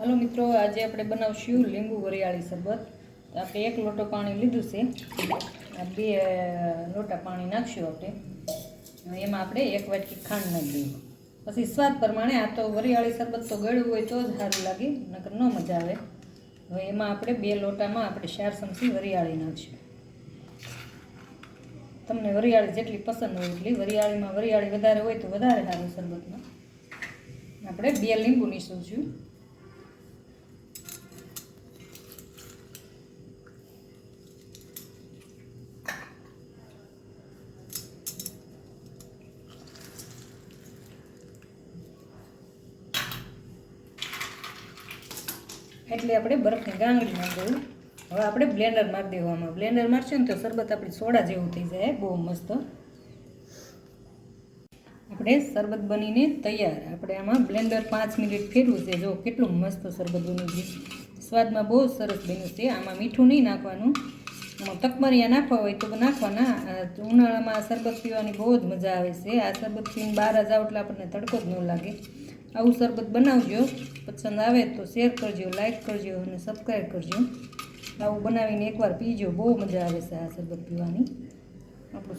હાલો મિત્રો, આજે આપણે બનાવશું લીંબુ વરિયાળી શરબત. આપણે એક લોટો પાણી લીધું છે. બે લોટા પાણી નાખશું આપણે. એમાં આપણે એક વાટકી ખાંડ નાખી. દઈએ પછી સ્વાદ પ્રમાણે આ તો વરિયાળી શરબત તો ગળ્યું હોય તો જ સારું લાગે, નકર ન મજા આવે. હવે એમાં આપણે બે લોટામાં આપણે ચાર ચમચી વરિયાળી નાખશું. તમને વરિયાળી જેટલી પસંદ હોય એટલી વરિયાળીમાં વરિયાળી વધારે હોય તો વધારે સારું શરબતમાં. આપણે બે લીંબુ નીસું એટલે આપણે બરફની ગાંગડી નાખવું હવે આપણે બ્લેન્ડર મારી દેવામાં બ્લેન્ડર મારશું ને તો શરબત આપણી સોડા જેવું થઈ જાય બહુ મસ્ત. આપણે શરબત બનીને તૈયાર. આપણે આમાં બ્લેન્ડર પાંચ મિનિટ ફેરવું છે. જો કેટલું મસ્ત શરબત બની ગયું સ્વાદમાં બહુ સરસ બન્યું છે. આમાં મીઠું નહીં નાખવાનું. તકમરિયા નાખવા હોય તો નાખવાના. ઉનાળામાં શરબત પીવાની બહુ જ મજા આવે છે. આ શરબત પીને બહાર જાવ એટલે આપણને તડકો જ ન લાગે. આવું શરબત બનાવજો, પસંદ આવે તો શેર કરજો લાઇક કરજો અને સબસ્ક્રાઈબ કરજો. આવું બનાવીને એકવાર પીજો, બહુ મજા આવે છે આ શરબત પીવાની. આપણું